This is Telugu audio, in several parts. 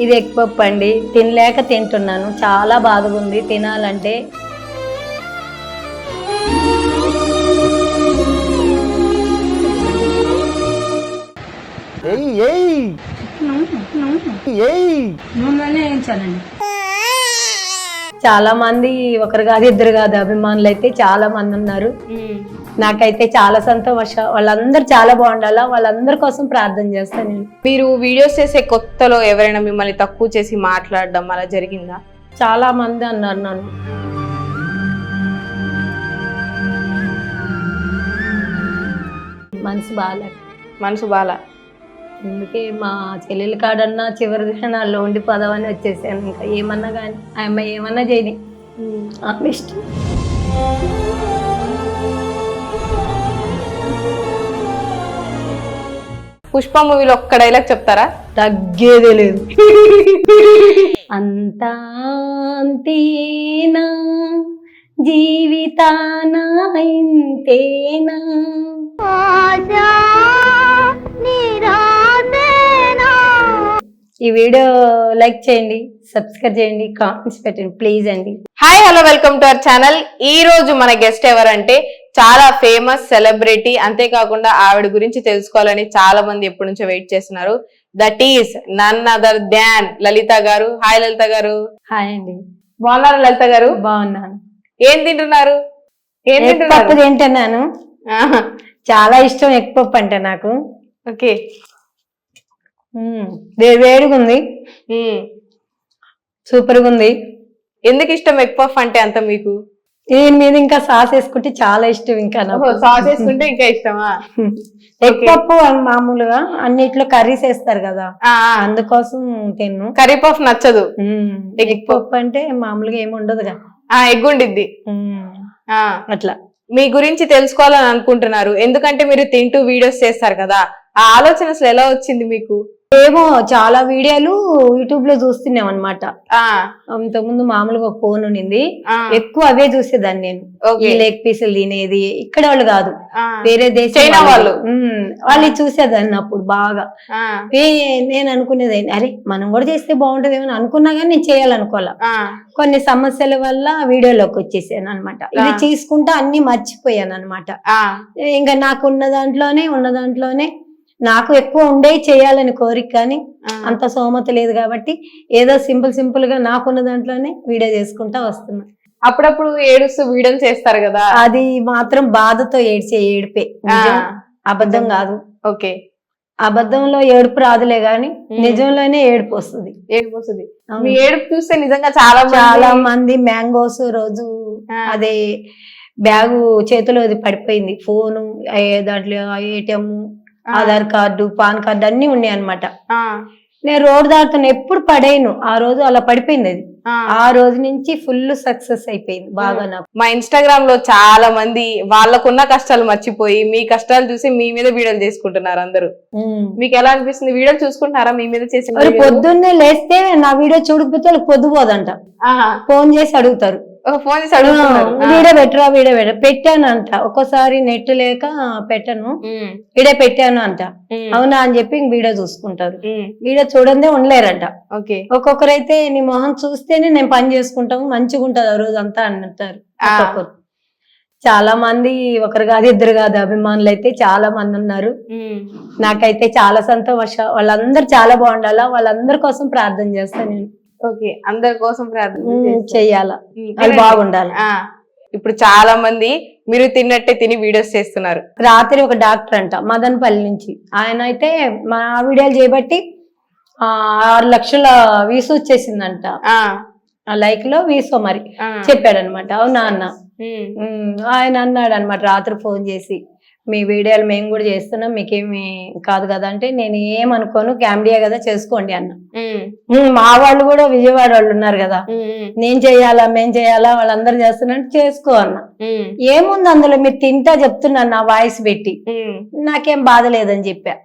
ఇది ఎగ్ పప్పు అండి. తినలేక తింటున్నాను. చాలా బాధగా ఉంది తినాలంటే. ఏయ్ ఏయ్. ఏయ్. నూనెలోనే వేయించాలండి. చాలా మంది ఒకరు కాదు ఇద్దరు కాదు అభిమానులు అయితే చాలా మంది ఉన్నారు. నాకైతే చాలా సంతోషం. వాళ్ళందరూ చాలా బాగుండాలా? వాళ్ళందరి కోసం ప్రార్థన చేస్తాను నేను. మీరు వీడియోస్ చేసే కొత్తలో ఎవరైనా మిమ్మల్ని తక్కువ చేసి మాట్లాడడం అలా జరిగిందా? చాలా మంది అన్నారు నన్ను. మనసు బాగాలేదు మనసు బాల. అందుకే మా చెల్లెల కాడన్నా చివరి క్షణాల్లో ఉండి పదవని వచ్చేసాను. ఇంకా ఏమన్నా కానీ ఆ అమ్మాయి ఏమన్నా చేయని. ఆమె ఇష్టం పుష్ప మూవీలో ఒక్క డైలాగ్ చెప్తారా? తగ్గేదే లేదు. అంతా అంతేనా? జీవితాన ఇంతేనా? ఈ వీడియో లైక్ చేయండి సబ్స్క్రైబ్ చేయండి కామెంట్స్ పెట్టండి ప్లీజ్ అండి. Hi hello welcome to our channel. ఈ రోజు మన గెస్ట్ ఎవరంటే చాలా ఫేమస్ సెలబ్రిటీ అంతేకాకుండా ఆవిడ గురించి తెలుసుకోవాలని చాలా మంది ఎప్పటి నుంచో వెయిట్ చేస్తున్నారు. That is none other than Lalitha గారు. హాయ్ లలిత గారు. హాయ్ అండి. బాగున్నారా లలిత గారు? బాగున్నాను. ఏం తింటున్నారు? ఏం తింటున్నారు? తింటున్నాను. చాలా ఇష్టం ఎగ్ పప్పు అంటే నాకు. ఓకే వేడిగా ఉంది సూపర్గా ఉంది ఎందుకు ఇష్టం ఎగ్ పఫ్ అంటే అంత మీకు? దీని మీద ఇంకా సాస్ వేసుకుంటే చాలా ఇష్టం ఇంకా నాకు. సాస్ వేసుకుంటే ఇంకా ఇష్టమా? ఎగ్ పప్పు మామూలుగా అన్నిట్లో కర్రీస్ వేస్తారు కదా. అందుకోసం తిన్ను. కర్రీ పఫ్ నచ్చదు. ఎగ్ పప్పు. అంటే మామూలుగా ఏమి ఉండదుగా ఆ ఎగ్ ఉండిద్ది అట్లా. మీ గురించి తెలుసుకోవాలని అనుకుంటున్నారు ఎందుకంటే మీరు తింటూ వీడియోస్ చేస్తారు కదా. ఆ ఆలోచన అసలు ఎలా వచ్చింది మీకు? ఏమో చాలా వీడియోలు యూట్యూబ్లో చూస్తున్నాం అనమాట ఇంతకుముందు మామూలుగా ఒక ఫోన్ ఉండింది ఎక్కువ అవే చూసేదాన్ని నేను. ఓకే. ఈ లెగ్ పీసులు తినేది ఇక్కడ వాళ్ళు కాదు. వేరే దేశం వాళ్ళు. వాళ్ళు. చూసేదాన్ని అప్పుడు బాగా. నేను అనుకునేది అరే మనం కూడా చేస్తే బాగుంటది ఏమని అనుకున్నా కానీ నేను చేయాలనుకోవాలా? కొన్ని సమస్యల వల్ల వీడియోలోకి వచ్చేసాను అనమాట ఇది ఆ. చేసుకుంటా అన్ని మర్చిపోయాను అనమాట ఇంకా నాకు ఉన్న దాంట్లోనే ఉన్న దాంట్లోనే నాకు ఎక్కువ ఉండే చేయాలని కోరిక కానీ. అంత సోమత లేదు కాబట్టి ఏదో సింపుల్ సింపుల్గా నాకున్న దాంట్లోనే వీడియో చేసుకుంటా వస్తున్నా. అప్పుడప్పుడు ఏడుస్తూ వీడియోలు చేస్తారు కదా? అది మాత్రం బాధతో ఏడ్చే ఏడిపే. అబద్ధం కాదు. ఓకే. అబద్ధంలో ఏడుపు రాదులే గాని. నిజంలోనే ఏడుపు వస్తుంది. ఏడుపు వస్తుంది. మీ ఏడుపు చూస్తే నిజంగా చాలా చాలా మంది మ్యాంగోస్ రోజు. అదే బ్యాగు చేతిలో అది పడిపోయింది. ఫోను దాంట్లో ATM Aadhaar card PAN card అన్ని ఉన్నాయి అన్నమాట ఆ, నేను రోడ్ దాటుతున్న ఎప్పుడు పడేయను ఆ రోజు అలా పడిపోయింది అది. ఆ. రోజు నుంచి ఫుల్ సక్సెస్ అయిపోయింది బాగా నాకు. మా ఇన్స్టాగ్రామ్లో చాలా మంది వాళ్ళకున్న కష్టాలు మర్చిపోయి మీ కష్టాలు చూసి మీ మీద వీడియోలు చేసుకుంటున్నారు అందరూ. మీకు ఎలా అనిపిస్తుంది? వీడియోలు చూసుకుంటున్నారా? మీ మీద వీడియోలు? పొద్దున్నే లేస్తే నా వీడియో చూడకపోతే వాళ్ళకి పొద్దుపోదంట. ఫోన్ చేసి అడుగుతారు. ఫోన్ చేసి అడుగుతున్నారు ఆ. వీడియో పెట్టరా వీడియో పెట్ట పెట్టాను అంట ఒక్కోసారి నెట్ లేక పెట్టను. వీడియో పెట్టాను అంట. అవునా అని చెప్పి ఇంక వీడియో చూసుకుంటారు. వీడియో చూడందే ఉండలేరంట. ఓకే. ఒక్కొక్కరైతే నీ మొహం చూస్తేనే నేను పని చేసుకుంటాము మంచిగా ఉంటది ఆ రోజు అంతా అని అంటారు. ఒక్కొక్కరు. చాలా మంది ఒకరు కాదు ఇద్దరు కాదు అభిమానులు అయితే చాలా మంది ఉన్నారు నాకైతే చాలా సంతోషం. వాళ్ళందరూ చాలా బాగుండాలా? వాళ్ళందరి కోసం ప్రార్థన చేస్తాను నేను. ఓకే అందరి కోసం ప్రార్థన. చెయ్యాలా. బాగుండాలి. ఇప్పుడు చాలా మంది మీరు తిన్నట్టే తిని వీడియోస్ చేస్తున్నారు. రాత్రి ఒక డాక్టర్ అంట మదనపల్లి నుంచి. ఆయన అయితే మా వీడియోలు చేయబట్టి ఆరు లక్షల వీసు వచ్చేసిందంట. లైక్లో వీసో మరి. చెప్పాడనమాట. అవునా అన్న? ఆయన అన్నాడు అనమాట రాత్రి ఫోన్ చేసి. మీ వీడియోలు మేము కూడా చేస్తున్నాం మీకేమి కాదు కదా అంటే నేను ఏమనుకోను క్యామ్డియా కదా చేసుకోండి అన్న. మా వాళ్ళు కూడా విజయవాడ వాళ్ళు ఉన్నారు కదా. నేను చేయాలా మేం చేయాలా వాళ్ళందరూ చేస్తున్నట్టు చేసుకో అన్న. ఏముంది అందులో? మీరు తింటా చెప్తున్నాను నా వాయిస్ పెట్టి. నాకేం బాధ లేదని చెప్పా.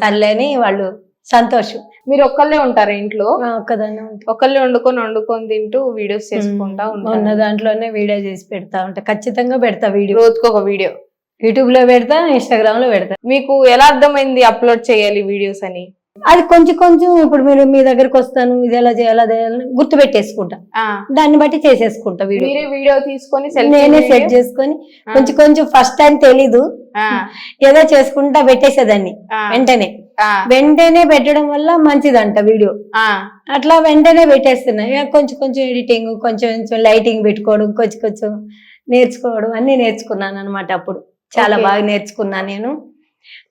సర్లేని వాళ్ళు సంతోషం. మీరు ఒక్కళ్ళే ఉంటారా ఇంట్లో? ఒక్కదాన్నే ఉంటా. ఒక్కళ్ళే వండుకొని వండుకొని తింటూ వీడియోస్ చేసుకుంటా ఉన్న ఉంటారు. దాంట్లోనే వీడియో చేసి పెడతా ఉంటా. ఖచ్చితంగా పెడతా వీడియో రోజుకు ఒక వీడియో యూట్యూబ్లో పెడతా ఇన్స్టాగ్రామ్లో పెడతా. మీకు ఎలా అర్థమైంది అప్లోడ్ చేయాలి వీడియోస్ అని? అది కొంచెం కొంచెం ఇప్పుడు మీరు మీ దగ్గరకు వస్తాను ఇది ఎలా చేయాలి అదే గుర్తు పెట్టేసుకుంటా దాన్ని బట్టి చేసేసుకుంటా వీడియో వీడియో తీసుకొని నేనే సెట్ చేసుకొని కొంచెం కొంచెం ఫస్ట్ టైం తెలీదు. ఏదో చేసుకుంటా పెట్టేసేదాన్ని. వెంటనే. వెంటనే పెట్టడం వల్ల మంచిదంట వీడియో అట్లా వెంటనే పెట్టేస్తున్నా. కొంచెం కొంచెం ఎడిటింగ్ కొంచెం కొంచెం లైటింగ్ పెట్టుకోవడం కొంచెం కొంచెం నేర్చుకోవడం అన్ని నేర్చుకున్నాను అనమాట అప్పుడు. చాలా. బాగా నేర్చుకున్నాను నేను.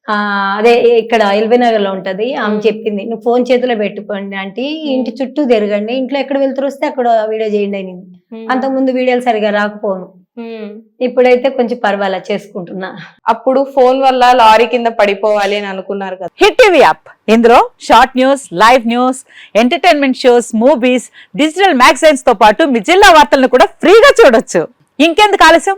ఆ అదే ఇక్కడ ఎల్బీ నగర్లో ఉంటది. ఆమె. చెప్పింది నువ్వు ఫోన్ చేతిలో పెట్టుకోండి అంటే ఇంటి చుట్టూ తిరగండి. ఇంట్లో ఎక్కడ వెళ్తారు వస్తే అక్కడ వీడియో చేయండి అని. అంతకుముందు వీడియోలు సరిగా రాకపోను. ఇప్పుడైతే కొంచెం పర్వాలా చేసుకుంటున్నా. అప్పుడు ఫోన్ వల్ల లారీ కింద పడిపోవాలి అని అనుకున్నారు కదా. Hit TV app. ఇందులో short news live news entertainment shows movies digital మ్యాగజైన్స్తో పాటు మీ జిల్లా వార్తలను కూడా ఫ్రీగా చూడొచ్చు. ఇంకెందుకు ఆలస్యం?